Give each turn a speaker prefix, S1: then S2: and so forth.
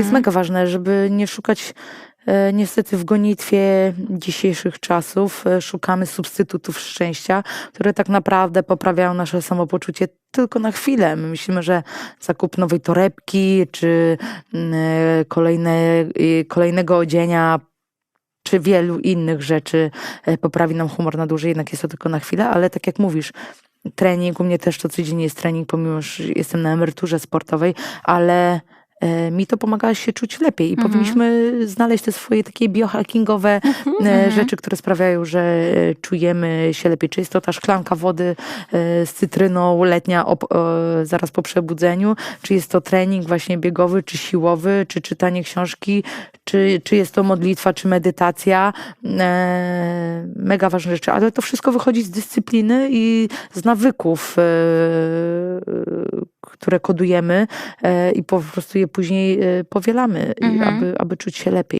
S1: jest
S2: Mhm.
S1: mega ważne, żeby nie szukać e, niestety w gonitwie dzisiejszych czasów e, szukamy substytutów szczęścia, które tak naprawdę poprawiają nasze samopoczucie tylko na chwilę. My myślimy, że zakup nowej torebki czy mm, e, kolejne, kolejnego odzienia czy wielu innych rzeczy poprawi nam humor na dłużej, jednak jest to tylko na chwilę, ale tak jak mówisz, trening, u mnie też to codziennie jest trening, pomimo, że jestem na emeryturze sportowej, ale mi to pomaga się czuć lepiej i
S2: Mhm.
S1: powinniśmy znaleźć te swoje takie biohackingowe e,
S2: mhm.
S1: rzeczy, które sprawiają, że e, czujemy się lepiej. Czy jest to ta szklanka wody e, z cytryną letnia op- e, zaraz po przebudzeniu, czy jest to trening właśnie biegowy, czy siłowy, czy czytanie książki, czy, czy jest to modlitwa, czy medytacja. E, mega ważne rzeczy, ale to wszystko wychodzi z dyscypliny i z nawyków, e, które kodujemy e, i po prostu je później e, powielamy,
S2: Mhm.
S1: aby, aby czuć się lepiej.